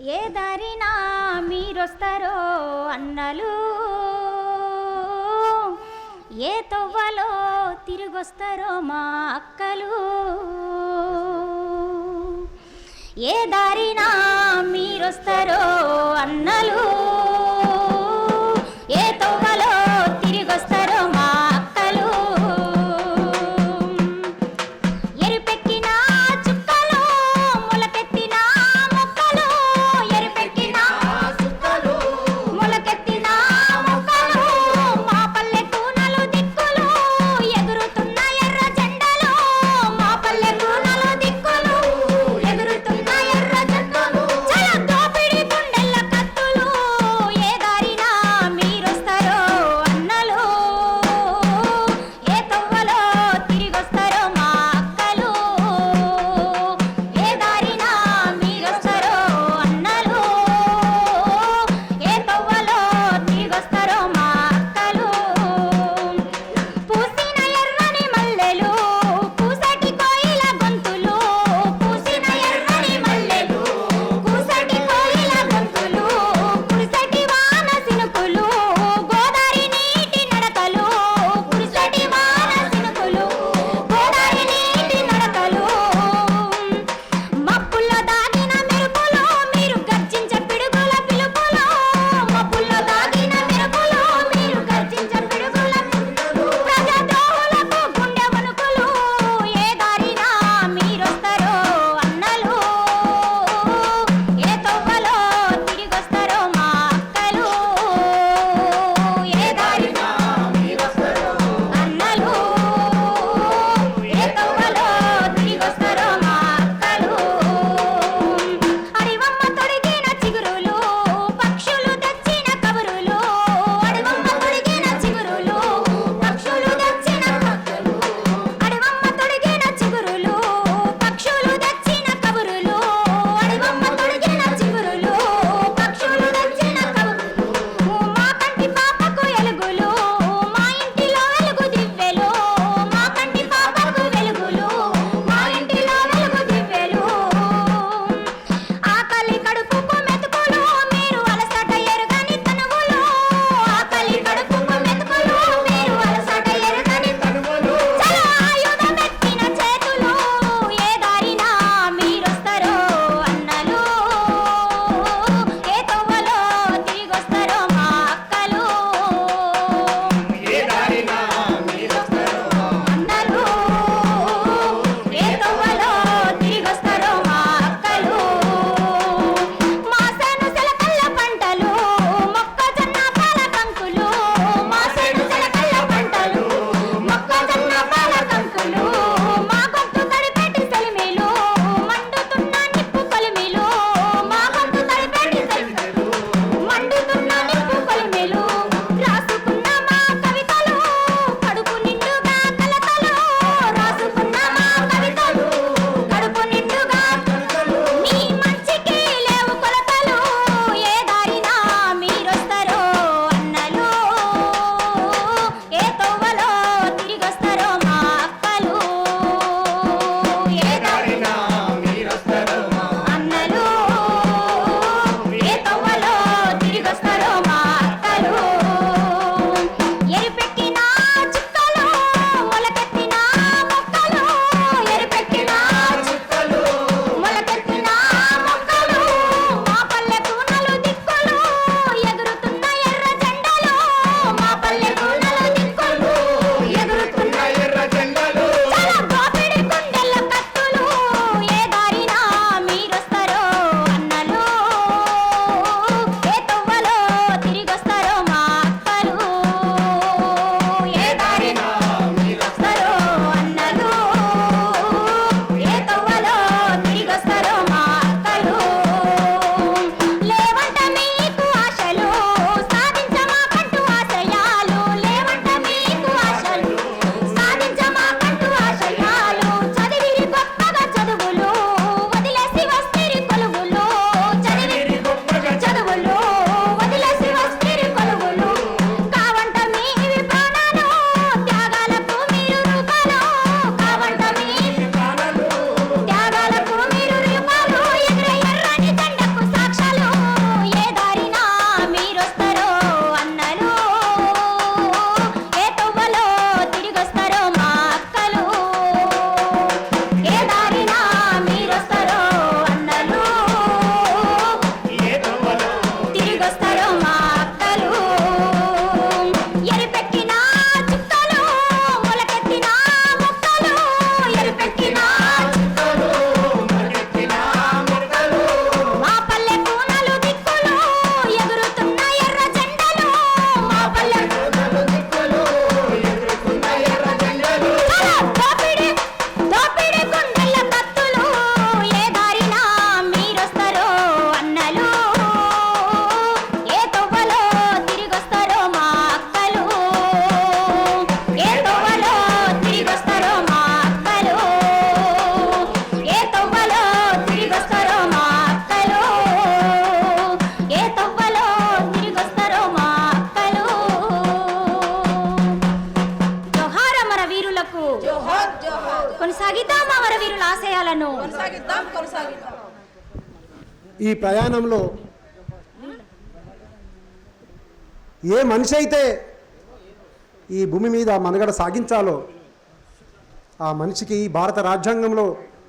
ఏ దారినా మీరొస్తారో అన్నలు? ఏ తొవ్వలో తిరిగొస్తారో మా అక్కలు? ఏ దారినా మీరొస్తారో అన్నలు? ఈ ప్రయాణంలో ఏ మనిషి అయితే ఈ భూమి మీద మనుగడ సాగించాలో ఆ మనిషికి ఈ భారత రాజ్యాంగంలో